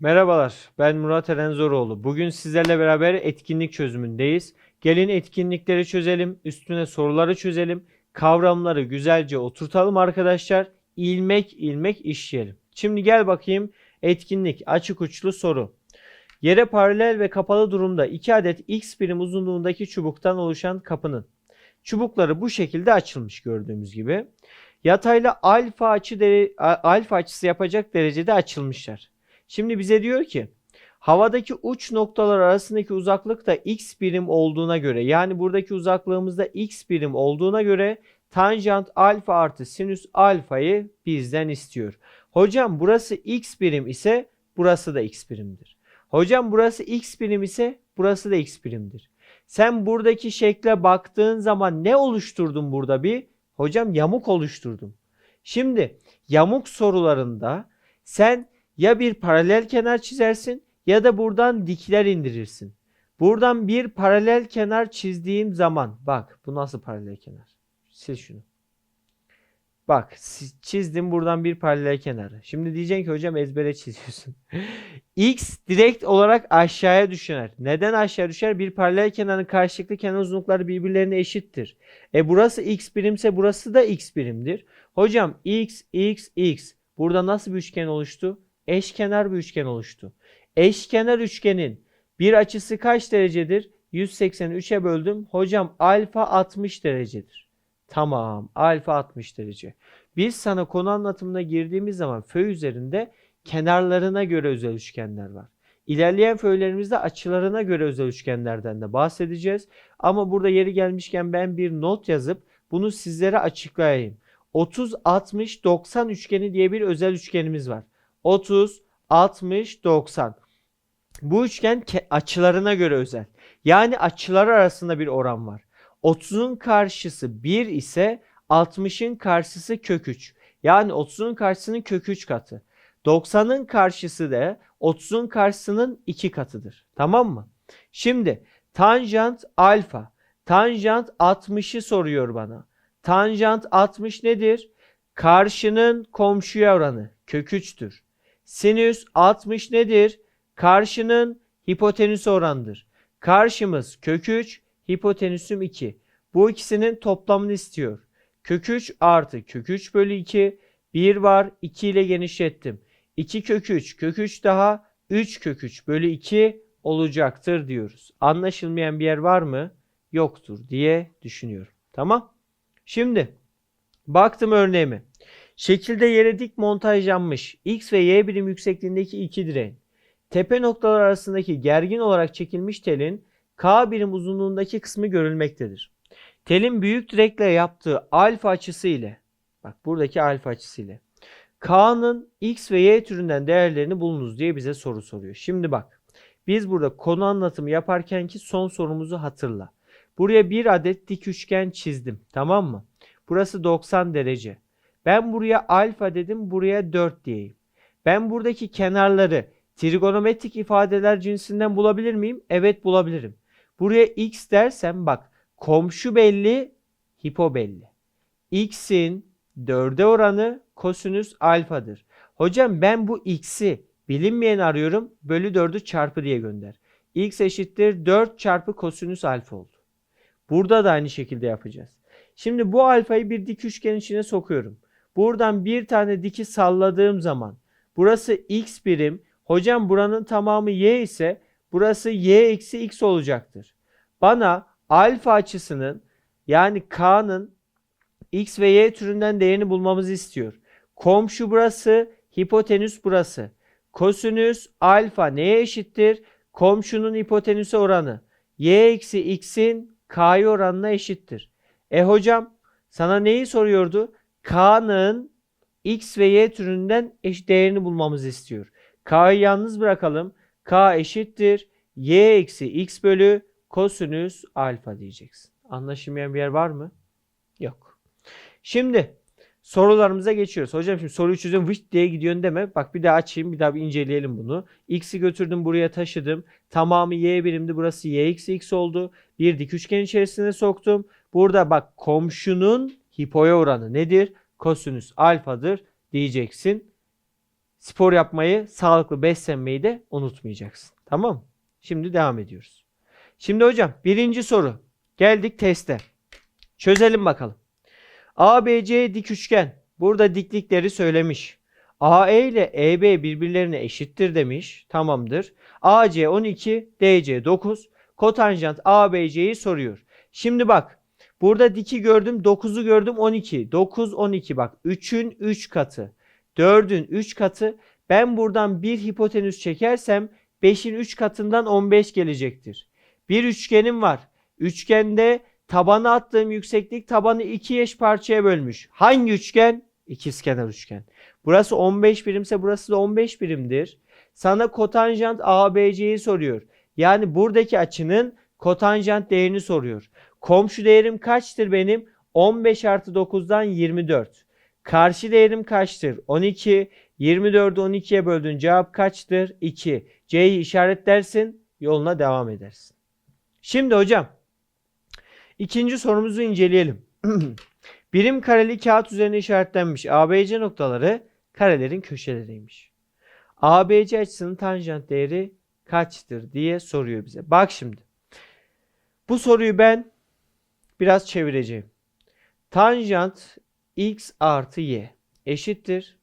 Merhabalar, ben Murat Erenzoroğlu. Bugün sizlerle beraber etkinlik çözümündeyiz. Gelin etkinlikleri çözelim, üstüne soruları çözelim, kavramları güzelce oturtalım arkadaşlar. İlmek ilmek işleyelim. Şimdi gel bakayım etkinlik açık uçlu soru. Yere paralel ve kapalı durumda 2 adet x birim uzunluğundaki çubuktan oluşan kapının çubukları bu şekilde açılmış gördüğümüz gibi. Yatayla alfa açı dere- alfa açısı yapacak derecede açılmışlar. Şimdi bize diyor ki havadaki uç noktalar arasındaki uzaklık da x birim olduğuna göre yani buradaki uzaklığımızda x birim olduğuna göre tanjant alfa artı sinüs alfayı bizden istiyor. Hocam burası x birim ise burası da x birimdir. Hocam burası x birim ise burası da x birimdir. Sen buradaki şekle baktığın zaman ne oluşturdun burada bir? Hocam yamuk oluşturdum. Şimdi yamuk sorularında sen ya bir paralel kenar çizersin ya da buradan dikler indirirsin. Buradan bir paralel kenar çizdiğim zaman bak bu nasıl paralel kenar? Sil şunu. Bak çizdim buradan bir paralel kenarı. Şimdi diyeceksin ki hocam ezbere çiziyorsun. X direkt olarak aşağıya düşer. Neden aşağı düşer? Bir paralel kenarın karşılıklı kenar uzunlukları birbirlerine eşittir. E burası x birimse burası da x birimdir. Hocam x x x burada nasıl bir üçgen oluştu? Eşkenar bir üçgen oluştu. Eşkenar üçgenin bir açısı kaç derecedir? 183'e böldüm. Hocam alfa 60 derecedir. Tamam alfa 60 derece. Biz sana konu anlatımına girdiğimiz zaman föy üzerinde kenarlarına göre özel üçgenler var. İlerleyen föylerimizde açılarına göre özel üçgenlerden de bahsedeceğiz. Ama burada yeri gelmişken ben bir not yazıp bunu sizlere açıklayayım. 30 60 90 üçgeni diye bir özel üçgenimiz var. 30 60 90. Bu üçgen açılarına göre özel. Yani açılar arasında bir oran var. 30'un karşısı 1 ise 60'ın karşısı kök 3. Yani 30'un karşısının kök 3 katı. 90'ın karşısı da 30'un karşısının 2 katıdır. Tamam mı? Şimdi tanjant alfa. Tanjant 60'ı soruyor bana. Tanjant 60 nedir? Karşının komşuya oranı kök 3'tür. Sinüs 60 nedir? Karşının hipotenüs oranıdır. Karşımız kök 3, hipotenüsüm 2. Bu ikisinin toplamını istiyor. Kök 3 artı kök 3 bölü 2. 1 var 2 ile genişlettim. 2 kök 3 kök 3 daha 3 kök 3 bölü 2 olacaktır diyoruz. Anlaşılmayan bir yer var mı? Yoktur diye düşünüyorum. Tamam. Şimdi baktım örneğime. Şekilde yere dik montajlanmış X ve Y birim yüksekliğindeki iki direğin tepe noktalar arasındaki gergin olarak çekilmiş telin K birim uzunluğundaki kısmı görülmektedir. Telin büyük direkle yaptığı alfa açısı ile bak buradaki alfa açısı ile K'nın X ve Y türünden değerlerini bulunuz diye bize soru soruyor. Şimdi bak biz burada konu anlatımı yaparken ki son sorumuzu hatırla. Buraya bir adet dik üçgen çizdim tamam mı? Burası 90 derece. Ben buraya alfa dedim buraya 4 diyeyim. Ben buradaki kenarları trigonometrik ifadeler cinsinden bulabilir miyim? Evet bulabilirim. Buraya x dersem bak komşu belli, hipo belli. x'in 4'e oranı kosinüs alfadır. Hocam ben bu x'i bilinmeyen arıyorum. Bölü 4'ü çarpı diye gönder. x eşittir 4 çarpı kosinüs alfa oldu. Burada da aynı şekilde yapacağız. Şimdi bu alfayı bir dik üçgen içine sokuyorum. Buradan bir tane diki salladığım zaman burası x birim. Hocam buranın tamamı y ise burası y eksi x olacaktır. Bana alfa açısının yani k'nın x ve y türünden değerini bulmamızı istiyor. Komşu burası, hipotenüs burası. Kosinüs alfa neye eşittir? Komşunun hipotenüse oranı. y eksi x'in k'ya oranına eşittir. E hocam sana neyi soruyordu? K'nın x ve y türünden eş değerini bulmamızı istiyor. K'yı yalnız bırakalım. K eşittir. y eksi x bölü kosinüs alfa diyeceksin. Anlaşılmayan bir yer var mı? Yok. Şimdi sorularımıza geçiyoruz. Hocam şimdi soruyu çözüyorum vış diye gidiyorsun deme. Bak bir daha açayım bir daha bir inceleyelim bunu. X'i götürdüm buraya taşıdım. Tamamı y birimdi. Burası y eksi x oldu. Bir dik üçgen içerisine soktum. Burada bak komşunun hipoya oranı nedir? Kosinüs alfadır diyeceksin. spor yapmayı, sağlıklı beslenmeyi de unutmayacaksın. Tamam mı? Şimdi devam ediyoruz. Şimdi hocam birinci soru. Geldik teste. Çözelim bakalım. ABC dik üçgen. Burada diklikleri söylemiş. AE ile EB birbirlerine eşittir demiş. Tamamdır. AC 12, DC 9. Kotanjant ABC'yi soruyor. Şimdi bak. Burada diki gördüm, 9'u gördüm 12. 9, 12 bak. 3'ün 3 katı. 4'ün 3 katı. Ben buradan bir hipotenüs çekersem 5'in 3 katından 15 gelecektir. Bir üçgenim var. Üçgende tabana attığım yükseklik tabanı iki eş parçaya bölmüş. Hangi üçgen? İkizkenar üçgen. Burası 15 birimse burası da 15 birimdir. Sana kotanjant ABC'yi soruyor. Yani buradaki açının kotanjant değerini soruyor. Komşu değerim kaçtır benim? 15 artı 9'dan 24. Karşı değerim kaçtır? 12. 24'ü 12'ye böldün. Cevap kaçtır? 2. C'yi işaretlersin. Yoluna devam edersin. Şimdi hocam ikinci sorumuzu inceleyelim. Birim kareli kağıt üzerine işaretlenmiş ABC noktaları karelerin köşeleriymiş. ABC açısının tanjant değeri kaçtır diye soruyor bize. Bak şimdi. Bu soruyu ben biraz çevireceğim. Tanjant x artı y eşittir.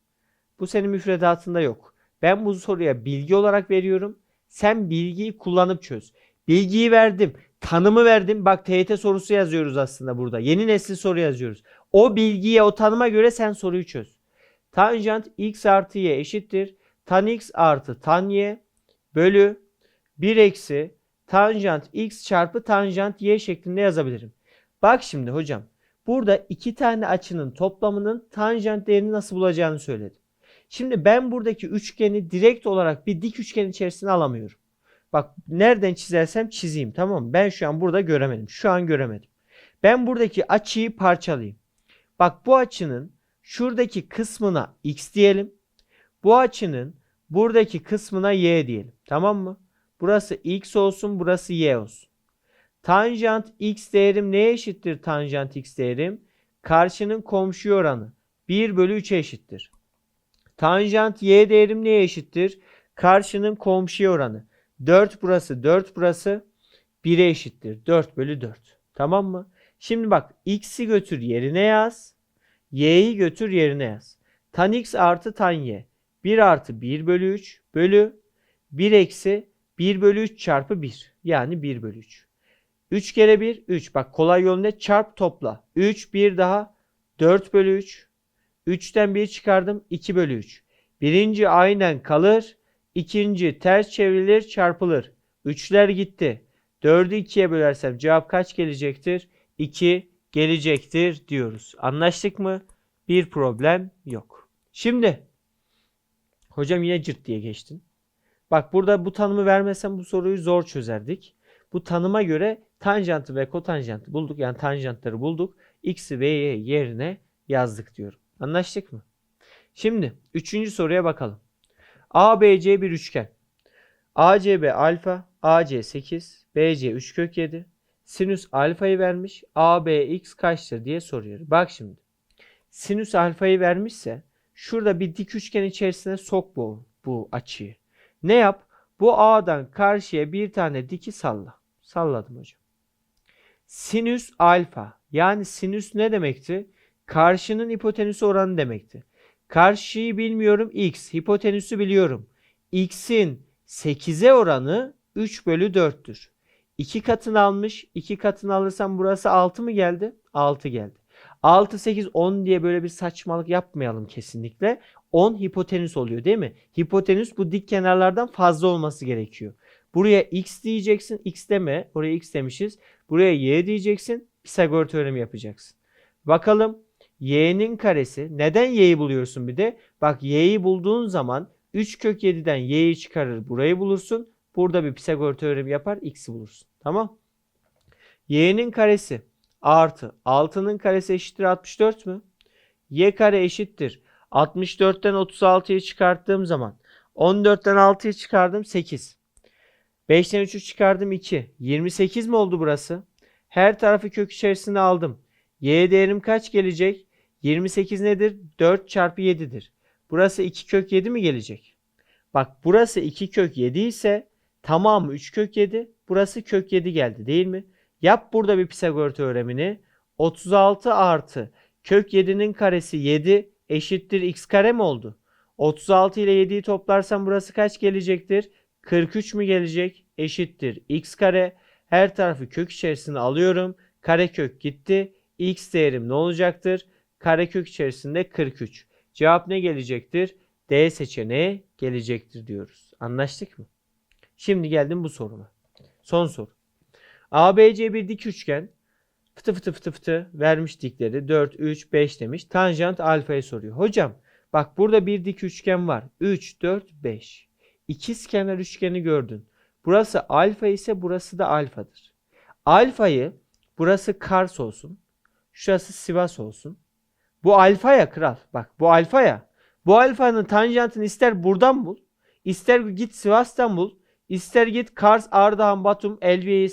Bu senin müfredatında yok. Ben bu soruya bilgi olarak veriyorum. Sen bilgiyi kullanıp çöz. Bilgiyi verdim. Tanımı verdim. Bak TYT sorusu yazıyoruz aslında burada. Yeni nesil soru yazıyoruz. O bilgiye, o tanıma göre sen soruyu çöz. Tanjant x artı y eşittir. Tan x artı tan y bölü 1 eksi tanjant x çarpı tanjant y şeklinde yazabilirim. Bak şimdi hocam. Burada iki tane açının toplamının tanjant değerini nasıl bulacağını söyledim. Şimdi ben buradaki üçgeni direkt olarak bir dik üçgen içerisine alamıyorum. Bak nereden çizersem çizeyim tamam mı? Ben şu an burada göremedim. Şu an göremedim. Ben buradaki açıyı parçalayayım. Bak bu açının şuradaki kısmına x diyelim. Bu açının buradaki kısmına y diyelim. Tamam mı? Burası x olsun, burası y olsun. Tanjant x değerim neye eşittir tanjant x değerim? Karşının komşu oranı 1 bölü 3'e eşittir. Tanjant y değerim neye eşittir? Karşının komşu oranı. 4 burası 4 burası 1'e eşittir. 4 bölü 4. Tamam mı? Şimdi bak x'i götür yerine yaz. y'yi götür yerine yaz. Tan x artı tan y. 1 artı 1 bölü 3 bölü 1 eksi 1 bölü 3 çarpı 1. Yani 1 bölü 3. 3 kere 1 3. Bak kolay ne? Çarp topla. 3 1 daha 4 bölü 3. 3'ten 1 çıkardım 2 bölü 3. Birinci aynen kalır. İkinci ters çevrilir çarpılır. Üçler gitti. 4'ü 2'ye bölersem cevap kaç gelecektir? 2 gelecektir diyoruz. Anlaştık mı? Bir problem yok. Şimdi hocam yine cırt diye geçtin. Bak burada bu tanımı vermesem bu soruyu zor çözerdik. Bu tanıma göre tanjantı ve kotanjantı bulduk. Yani tanjantları bulduk. X'i Y yerine yazdık diyorum. Anlaştık mı? Şimdi üçüncü soruya bakalım. ABC bir üçgen. ACB alfa, AC 8, BC 3 kök 7. Sinüs alfayı vermiş. ABX kaçtır diye soruyor. Bak şimdi. Sinüs alfayı vermişse şurada bir dik üçgen içerisine sok bu, bu açıyı. Ne yap? Bu A'dan karşıya bir tane diki salla. Salladım hocam. Sinüs alfa. Yani sinüs ne demekti? Karşının hipotenüsü oranı demekti. Karşıyı bilmiyorum x. Hipotenüsü biliyorum. x'in 8'e oranı 3 bölü 4'tür. 2 katını almış. 2 katını alırsam burası 6 mı geldi? 6 geldi. 6, 8, 10 diye böyle bir saçmalık yapmayalım kesinlikle. 10 hipotenüs oluyor değil mi? Hipotenüs bu dik kenarlardan fazla olması gerekiyor. Buraya x diyeceksin. X deme. Oraya x demişiz. Buraya y diyeceksin. Pisagor teoremi yapacaksın. Bakalım y'nin karesi. Neden y'yi buluyorsun bir de? Bak y'yi bulduğun zaman 3 kök 7'den y'yi çıkarır. Burayı bulursun. Burada bir Pisagor teoremi yapar. x'i bulursun. Tamam. y'nin karesi artı 6'nın karesi eşittir 64 mü? y kare eşittir. 64'ten 36'yı çıkarttığım zaman 14'ten 6'yı çıkardım 8. 5'ten 3'ü çıkardım 2. 28 mi oldu burası? Her tarafı kök içerisine aldım. Y değerim kaç gelecek? 28 nedir? 4 çarpı 7'dir. Burası 2 kök 7 mi gelecek? Bak burası 2 kök 7 ise tamamı 3 kök 7. Burası kök 7 geldi değil mi? Yap burada bir Pisagor teoremini. 36 artı kök 7'nin karesi 7 eşittir x kare mi oldu? 36 ile 7'yi toplarsam burası kaç gelecektir? 43 mü gelecek? Eşittir x kare. Her tarafı kök içerisine alıyorum. Karekök gitti. x değerim ne olacaktır? Karekök içerisinde 43. Cevap ne gelecektir? D seçeneği gelecektir diyoruz. Anlaştık mı? Şimdi geldim bu soruma. Son soru. ABC bir dik üçgen. Fıtı fıtı fıtı fıtı vermiş dikleri. 4, 3, 5 demiş. Tanjant alfayı soruyor. Hocam bak burada bir dik üçgen var. 3, 4, 5. İkizkenar üçgeni gördün. Burası alfa ise burası da alfadır. Alfayı burası Kars olsun. Şurası Sivas olsun. Bu alfa ya kral. Bak bu alfa ya. Bu alfanın tanjantını ister buradan bul. ister git Sivas'tan bul. ister git Kars, Ardahan, Batum, Elbiye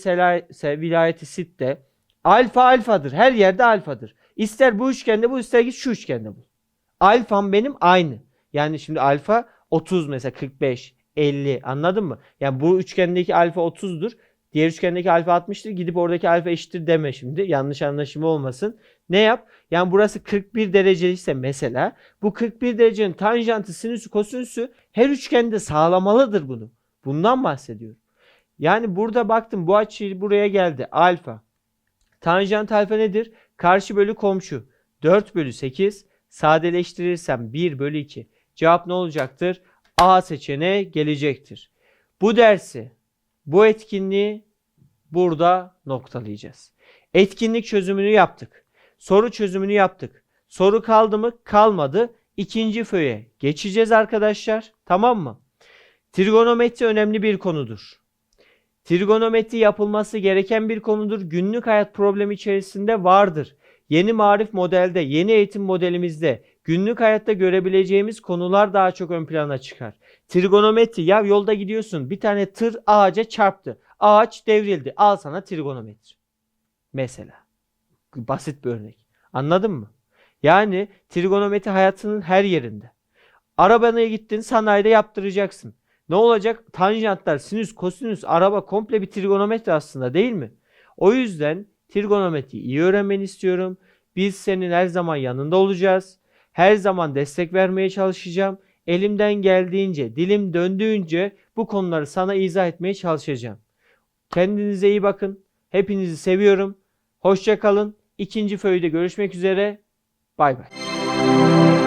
vilayeti Sitte. Alfa alfadır. Her yerde alfadır. İster bu üçgende bul, ister git şu üçgende bul. Alfam benim aynı. Yani şimdi alfa 30 mesela 45, 50 anladın mı? Yani bu üçgendeki alfa 30'dur. Diğer üçgendeki alfa 60'tır. Gidip oradaki alfa eşittir deme şimdi. Yanlış anlaşılma olmasın. Ne yap? Yani burası 41 derece ise mesela bu 41 derecenin tanjantı, sinüsü, kosinüsü her üçgende sağlamalıdır bunu. Bundan bahsediyorum. Yani burada baktım bu açı buraya geldi. Alfa. Tanjant alfa nedir? Karşı bölü komşu. 4 bölü 8. Sadeleştirirsem 1 bölü 2. Cevap ne olacaktır? A seçeneği gelecektir. Bu dersi, bu etkinliği burada noktalayacağız. Etkinlik çözümünü yaptık. Soru çözümünü yaptık. Soru kaldı mı? Kalmadı. İkinci föye geçeceğiz arkadaşlar. Tamam mı? Trigonometri önemli bir konudur. Trigonometri yapılması gereken bir konudur. Günlük hayat problemi içerisinde vardır. Yeni marif modelde, yeni eğitim modelimizde günlük hayatta görebileceğimiz konular daha çok ön plana çıkar. Trigonometri ya yolda gidiyorsun bir tane tır ağaca çarptı. Ağaç devrildi. Al sana trigonometri. Mesela. Basit bir örnek. Anladın mı? Yani trigonometri hayatının her yerinde. Arabana gittin sanayide yaptıracaksın. Ne olacak? Tanjantlar, sinüs, kosinüs, araba komple bir trigonometri aslında değil mi? O yüzden trigonometriyi iyi öğrenmeni istiyorum. Biz senin her zaman yanında olacağız. Her zaman destek vermeye çalışacağım. Elimden geldiğince, dilim döndüğünce bu konuları sana izah etmeye çalışacağım. Kendinize iyi bakın. Hepinizi seviyorum. Hoşça kalın. İkinci föyde görüşmek üzere. Bay bay.